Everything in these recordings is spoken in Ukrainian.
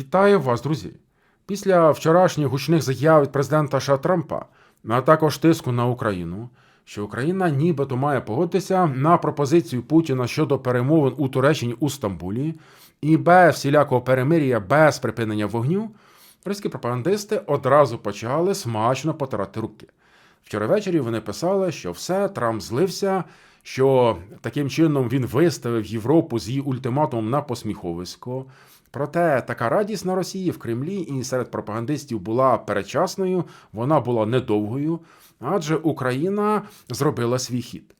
Вітаю вас, друзі. Після вчорашніх гучних заяв від президента США Трампа, а також тиску на Україну, що Україна нібито має погодитися на пропозицію Путіна щодо перемовин у Туреччині у Стамбулі, і без всілякого перемир'я, без припинення вогню, російські пропагандисти одразу почали смачно потирати руки. Вчора ввечері вони писали, що все, Трамп злився, що таким чином він виставив Європу з її ультиматумом на посміховисько. Проте така радість на Росії в Кремлі і серед пропагандистів була передчасною, вона була недовгою, адже Україна зробила свій хід.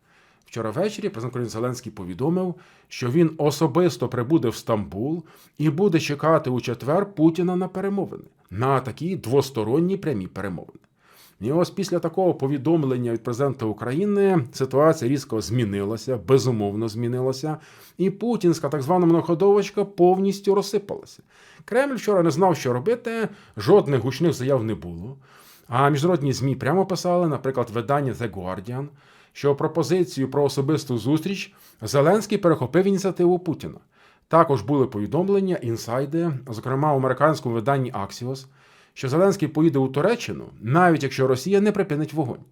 Вчора ввечері президент України Зеленський повідомив, що він особисто прибуде в Стамбул і буде чекати у четвер Путіна на перемовини, на такі двосторонні прямі перемовини. І ось після такого повідомлення від президента України ситуація різко змінилася, безумовно змінилася, і путінська так звана многоходовочка повністю розсипалася. Кремль вчора не знав, що робити, жодних гучних заяв не було. А міжнародні ЗМІ прямо писали, наприклад, видання The Guardian, що пропозицію про особисту зустріч Зеленський перехопив ініціативу Путіна. Також були повідомлення, інсайди, зокрема у американському виданні Axios, що Зеленський поїде у Туреччину, навіть якщо Росія не припинить вогонь.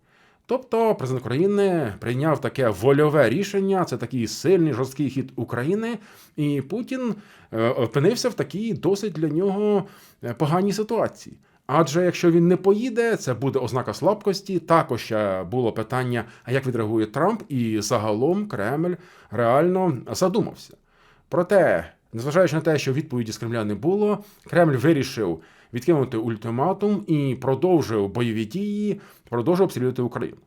Тобто президент України прийняв таке вольове рішення, це такий сильний жорсткий хід України, і Путін е, опинився в такій досить для нього е, поганій ситуації. Адже якщо він не поїде, це буде ознака слабкості. Також ще було питання, а як відреагує Трамп, і загалом Кремль реально задумався. Проте, незважаючи на те, що відповіді з Кремля не було, Кремль вирішив відкинути ультиматум і продовжив бойові дії, продовжив обстрілювати Україну.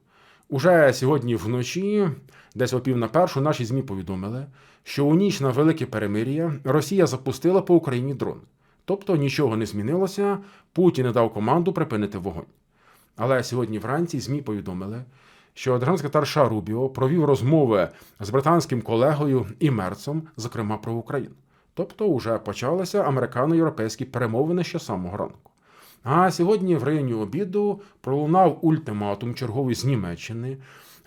Уже сьогодні вночі, десь о пів на першу, наші ЗМІ повідомили, що у ніч на велике перемир'я Росія запустила по Україні дрон. Тобто нічого не змінилося, Путін не дав команду припинити вогонь. Але сьогодні вранці ЗМІ повідомили, що державний США Рубіо провів розмови з британським колегою і Мерцом, зокрема про Україну. Тобто вже почалися американо-європейські перемовини ще самого ранку. А сьогодні в районі обіду пролунав ультиматум черговий з Німеччини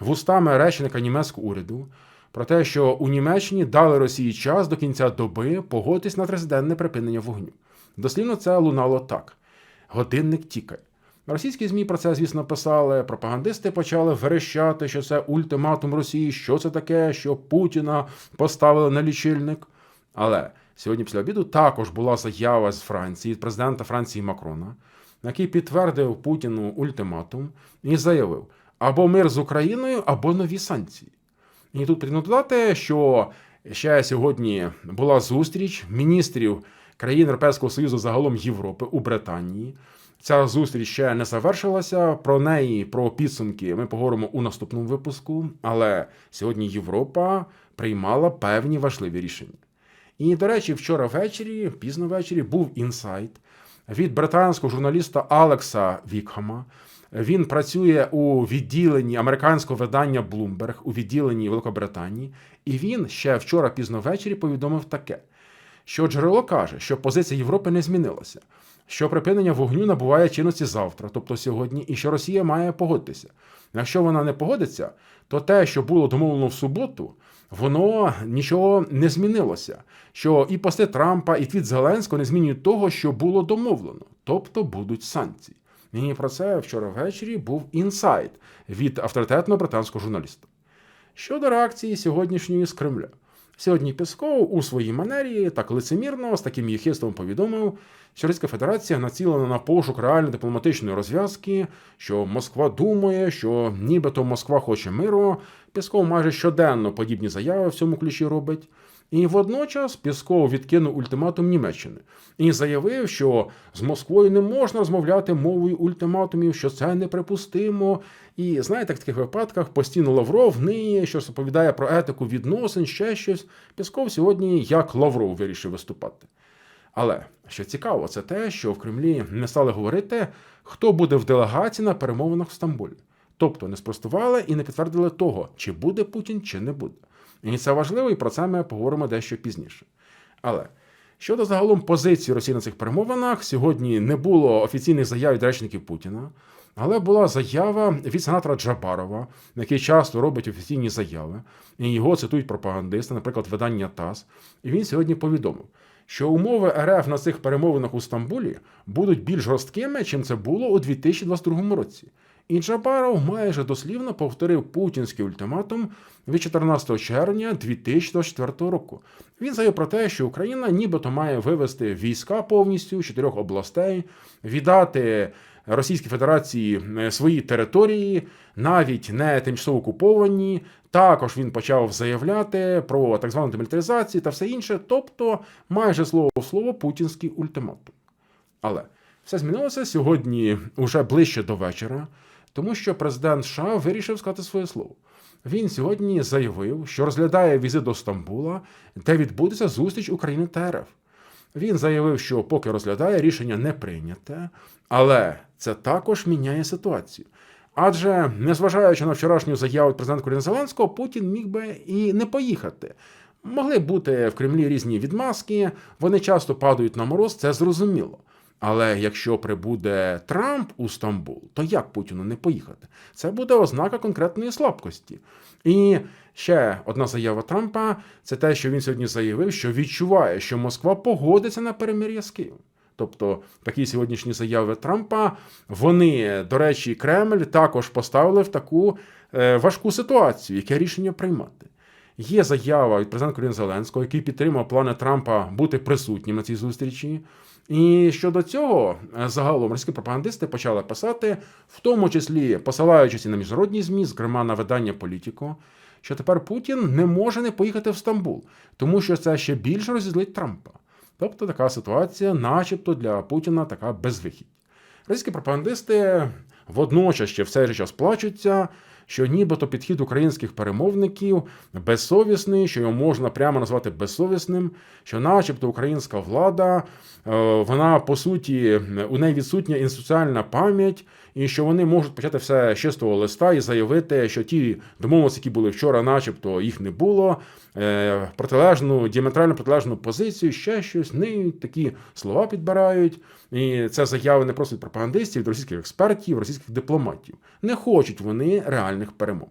вустами речника німецького уряду про те, що у Німеччині дали Росії час до кінця доби погодитись на триденне припинення вогню. Дослівно це лунало так: годинник тікає. Російські ЗМІ про це, звісно, писали. Пропагандисти почали верещати, що це ультиматум Росії, що це таке, що Путіна поставили на лічильник. Але сьогодні після обіду також була заява з Франції, президента Франції Макрона, який підтвердив Путіну ультиматум і заявив: або мир з Україною, або нові санкції. І тут потрібно додати, що ще сьогодні була зустріч міністрів країн Європейського Союзу загалом Європи у Британії. Ця зустріч ще не завершилася. Про неї, про підсумки, ми поговоримо у наступному випуску. Але сьогодні Європа приймала певні важливі рішення. І, до речі, вчора ввечері, пізно ввечері, був інсайт від британського журналіста Алекса Вікхама. Він працює у відділенні американського видання Bloomberg, у відділенні Великобританії, і він ще вчора пізно ввечері повідомив таке: що джерело каже, що позиція Європи не змінилася, що припинення вогню набуває чинності завтра, тобто сьогодні, і що Росія має погодитися. Якщо вона не погодиться, то те, що було домовлено в суботу, воно нічого не змінилося. Що і пости Трампа, і твіт Зеленського не змінюють того, що було домовлено, тобто будуть санкції. І про це вчора ввечері був інсайт від авторитетного британського журналіста. Щодо реакції сьогоднішньої з Кремля. Сьогодні Песков у своїй манері так лицемірно з таким єхистом повідомив, що Російська Федерація націлена на пошук реальної дипломатичної розв'язки, що Москва думає, що нібито Москва хоче миру. Песков майже щоденно подібні заяви в цьому ключі робить. І водночас Пісков відкинув ультиматум Німеччини і заявив, що з Москвою не можна розмовляти мовою ультиматумів, що це неприпустимо. І знаєте, в таких випадках постійно Лавров ниє, що розповідає про етику відносин, ще щось. Пісков сьогодні як Лавров вирішив виступати. Але що цікаво, це те, що в Кремлі не стали говорити, хто буде в делегації на перемовинах в Стамбулі. Тобто не спростували і не підтвердили того, чи буде Путін, чи не буде. І це важливо, і про це ми поговоримо дещо пізніше. Але щодо загалом позиції Росії на цих перемовинах, сьогодні не було офіційних заяв від речників Путіна, але була заява від сенатора Джабарова, який часто робить офіційні заяви, і його цитують пропагандисти, наприклад, видання ТАСС. І він сьогодні повідомив, що умови РФ на цих перемовинах у Стамбулі будуть більш жорсткими, чим це було у 2022 році. І Джабаров майже дослівно повторив путінський ультиматум від 14 червня 2024 року. Він заявив про те, що Україна нібито має вивести війська повністю чотирьох областей, віддати Російській Федерації е, свої території, навіть не тимчасово окуповані. Також він почав заявляти про так звану демілітаризацію та все інше, тобто майже слово в слово путінський ультиматум. Але все змінилося сьогодні уже ближче до вечора, тому що президент США вирішив сказати своє слово. Він сьогодні заявив, що розглядає візит до Стамбула, де відбудеться зустріч України та РФ. Він заявив, що поки розглядає, рішення не прийняте, але це також міняє ситуацію. Адже, незважаючи на вчорашню заяву президента України Зеленського, Путін міг би і не поїхати. Могли бути в Кремлі різні відмазки, вони часто падають на мороз, це зрозуміло. Але якщо прибуде Трамп у Стамбул, то як Путіну не поїхати? Це буде ознака конкретної слабкості. І ще одна заява Трампа це те, що він сьогодні заявив, що відчуває, що Москва погодиться на перемир'я з Києвом. Тобто такі сьогоднішні заяви Трампа, вони, до речі, Кремль також поставили в таку е, важку ситуацію, яке рішення приймати. Є заява від президента України Зеленського, який підтримав плани Трампа бути присутнім на цій зустрічі. І щодо цього, е, загалом російські пропагандисти почали писати, в тому числі посилаючись і на міжнародні ЗМІ, зокрема на видання Політіко, що тепер Путін не може не поїхати в Стамбул, тому що це ще більше розізлить Трампа. Тобто така ситуація, начебто, для Путіна така безвихідь. Російські пропагандисти водночас ще в цей же час плачуться, що нібито підхід українських перемовників безсовісний, що його можна прямо назвати безсовісним, що, начебто, українська влада, е, вона по суті у неї відсутня інституціальна пам'ять, і що вони можуть почати все з чистого листа і заявити, що ті домовленості, які були вчора, начебто їх не було. е, Протилежну, діаметрально протилежну позицію, ще щось, не такі слова підбирають. І це заяви не просто від пропагандистів, від російських експертів, російських дипломатів. Не хочуть вони реальних перемог.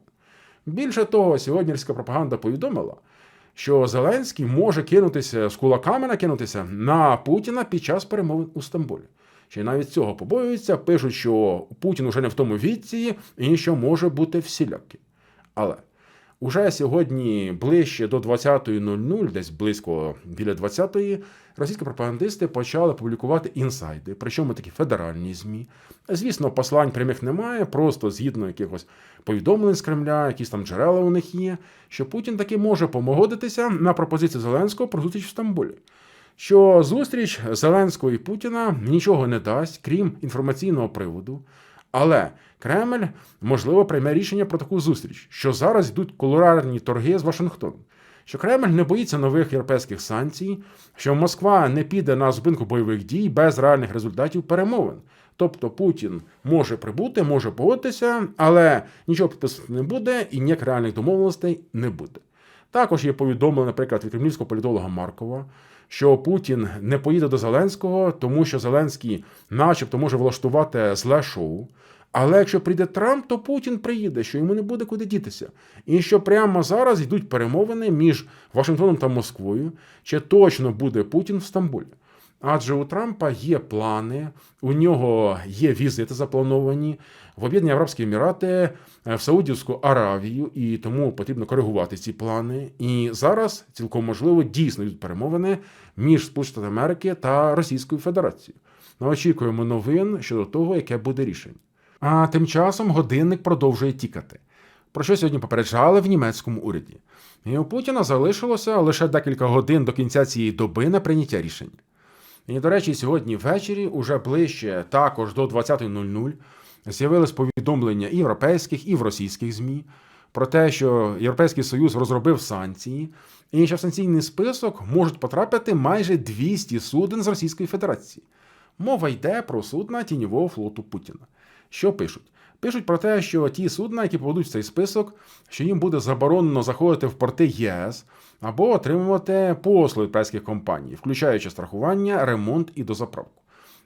Більше того, сьогодні російська пропаганда повідомила, що Зеленський може кинутися з кулаками накинутися на Путіна під час перемовин у Стамбулі. Ще навіть цього побоюються, пишуть, що Путін уже не в тому віці і що може бути всілякі. Але Уже сьогодні ближче до 20.00, десь близько біля 20-ї, російські пропагандисти почали публікувати інсайди, причому такі федеральні ЗМІ. Звісно, послань прямих немає, просто згідно якихось повідомлень з Кремля, якісь там джерела у них є, що Путін таки може помогодитися на пропозицію Зеленського про зустріч в Стамбулі. Що зустріч Зеленського і Путіна нічого не дасть, крім інформаційного приводу. Але Кремль можливо прийме рішення про таку зустріч, що зараз йдуть колорарні торги з Вашингтоном. Що Кремль не боїться нових європейських санкцій, що Москва не піде на зупинку бойових дій без реальних результатів перемовин. Тобто Путін може прибути, може погодитися, але нічого підписувати не буде і ніяких реальних домовленостей не буде. Також є повідомлення, наприклад, від кремлівського політолога Маркова, що Путін не поїде до Зеленського, тому що Зеленський, начебто, може влаштувати зле шоу. Але якщо прийде Трамп, то Путін приїде, що йому не буде куди дітися. І що прямо зараз йдуть перемовини між Вашингтоном та Москвою, чи точно буде Путін в Стамбулі. Адже у Трампа є плани, у нього є візити заплановані в Об'єднані Арабські Емірати, е, в Саудівську Аравію, і тому потрібно коригувати ці плани. І зараз цілком можливо дійсно йдуть перемовини між Сполученими Америки та Російською Федерацією. Ми очікуємо новин щодо того, яке буде рішення. А тим часом годинник продовжує тікати. Про що сьогодні попереджали в німецькому уряді. І у Путіна залишилося лише декілька годин до кінця цієї доби на прийняття рішення. І, до речі, сьогодні ввечері, уже ближче, також до 20.00, з'явились повідомлення і європейських, і в російських ЗМІ про те, що Європейський Союз розробив санкції, і що в санкційний список можуть потрапити майже 200 суден з Російської Федерації. Мова йде про судна тіньового флоту Путіна. Що пишуть? Пишуть про те, що ті судна, які попадуть в цей список, що їм буде заборонено заходити в порти ЄС або отримувати послуги прайських компаній, включаючи страхування, ремонт і дозаправку.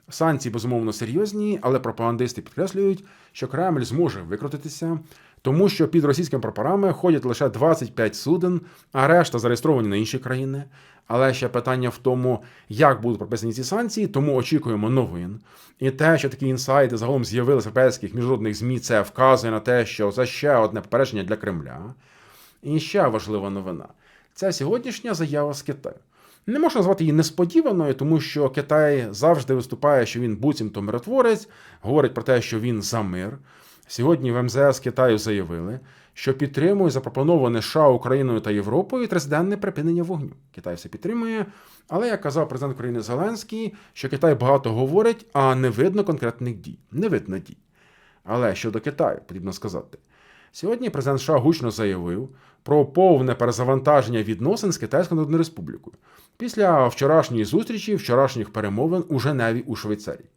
Санкції безумовно серйозні, але пропагандисти підкреслюють, що Кремль зможе викрутитися. Тому що під російськими прапорами ходять лише 25 суден, а решта зареєстровані на інші країни. Але ще питання в тому, як будуть прописані ці санкції, тому очікуємо новин. І те, що такі інсайди загалом з'явилися в європейських міжнародних ЗМІ, це вказує на те, що це ще одне попередження для Кремля. І ще важлива новина це сьогоднішня заява з Китаю. Не можна назвати її несподіваною, тому що Китай завжди виступає, що він буцімто миротворець, говорить про те, що він за мир. Сьогодні в МЗС Китаю заявили, що підтримує запропоноване США Україною та Європою триденне припинення вогню. Китай все підтримує, але як казав президент України Зеленський, що Китай багато говорить, а не видно конкретних дій. Не видно дій. Але щодо Китаю, потрібно сказати. Сьогодні президент США гучно заявив про повне перезавантаження відносин з Китайською Народною Республікою після вчорашньої зустрічі, вчорашніх перемовин у Женеві у Швейцарії.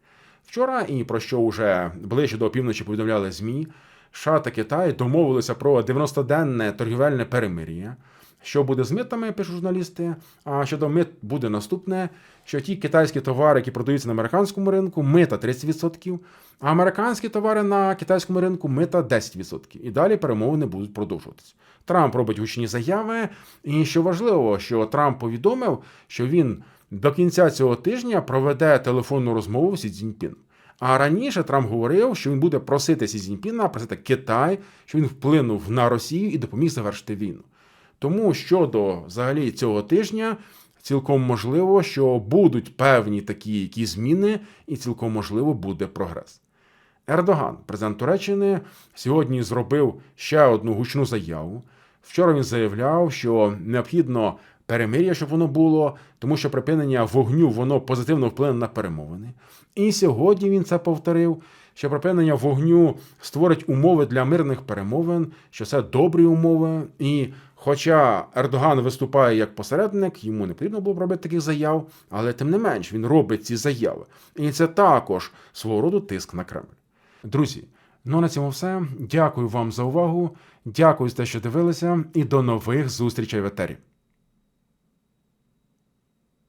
Вчора, і про що вже ближче до опівночі повідомляли ЗМІ, США та Китай домовилися про 90-денне торгівельне перемир'я. Що буде з митами, пишуть журналісти. А щодо мит буде наступне: що ті китайські товари, які продаються на американському ринку, мита 30%, а американські товари на китайському ринку мита 10%. І далі перемовини будуть продовжуватися. Трамп робить гучні заяви. І що важливо, що Трамп повідомив, що він до кінця цього тижня проведе телефонну розмову з Цзіньпіном. А раніше Трамп говорив, що він буде просити Сі Цзіньпіна, просити Китай, що він вплинув на Росію і допоміг завершити війну. Тому щодо взагалі цього тижня, цілком можливо, що будуть певні такі які зміни, і цілком можливо буде прогрес. Ердоган, президент Туреччини, сьогодні зробив ще одну гучну заяву. Вчора він заявляв, що необхідно перемир'я, щоб воно було, тому що припинення вогню воно позитивно вплине на перемовини. І сьогодні він це повторив. Що припинення вогню створить умови для мирних перемовин, що це добрі умови. І хоча Ердоган виступає як посередник, йому не потрібно було робити таких заяв, але тим не менш він робить ці заяви. І це також свого роду тиск на Кремль. Друзі, ну на цьому все. Дякую вам за увагу. Дякую за те, що дивилися, і до нових зустрічей в етері.